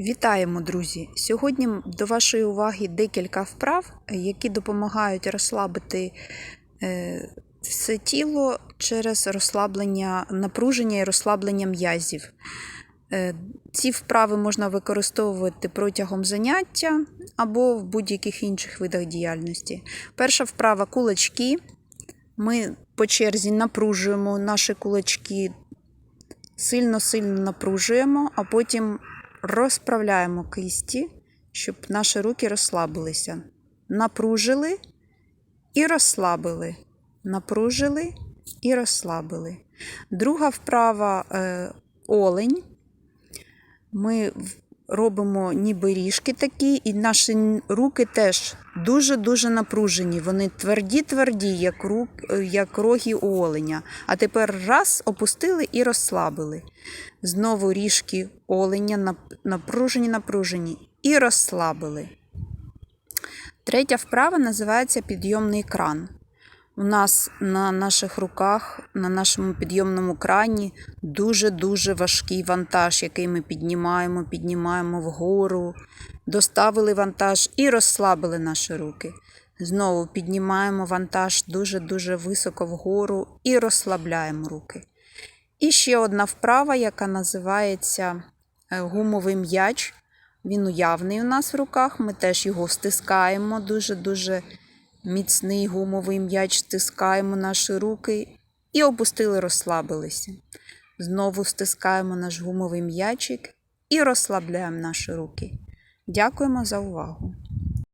Вітаємо, друзі! Сьогодні до вашої уваги декілька вправ, які допомагають розслабити е, все тіло через розслаблення напруження і розслаблення м'язів. Е, Ці вправи можна використовувати протягом заняття або в будь-яких інших видах діяльності. Перша вправа кулачки. Ми по черзі напружуємо наші кулачки, сильно-сильно напружуємо, а потім розправляємо кисті, щоб наші руки розслабилися. Напружили і розслабили. Напружили і розслабили. Друга вправа е, олень. Ми робимо ніби ріжки такі, і наші руки теж дуже-дуже напружені. Вони тверді-тверді, як, рук, е, як роги у оленя. А тепер раз опустили і розслабили. Знову ріжки оленя напружені, напружені і розслабили. Третя вправа називається підйомний кран. У нас на наших руках, на нашому підйомному крані дуже-дуже важкий вантаж, який ми піднімаємо, піднімаємо вгору, доставили вантаж і розслабили наші руки. Знову піднімаємо вантаж дуже-дуже високо вгору і розслабляємо руки. І ще одна вправа, яка називається е, гумовий м'яч. Він уявний у нас в руках. Ми теж його стискаємо. Дуже-дуже міцний гумовий м'яч, стискаємо наші руки і опустили, розслабилися. Знову стискаємо наш гумовий м'ячик і розслабляємо наші руки. Дякуємо за увагу!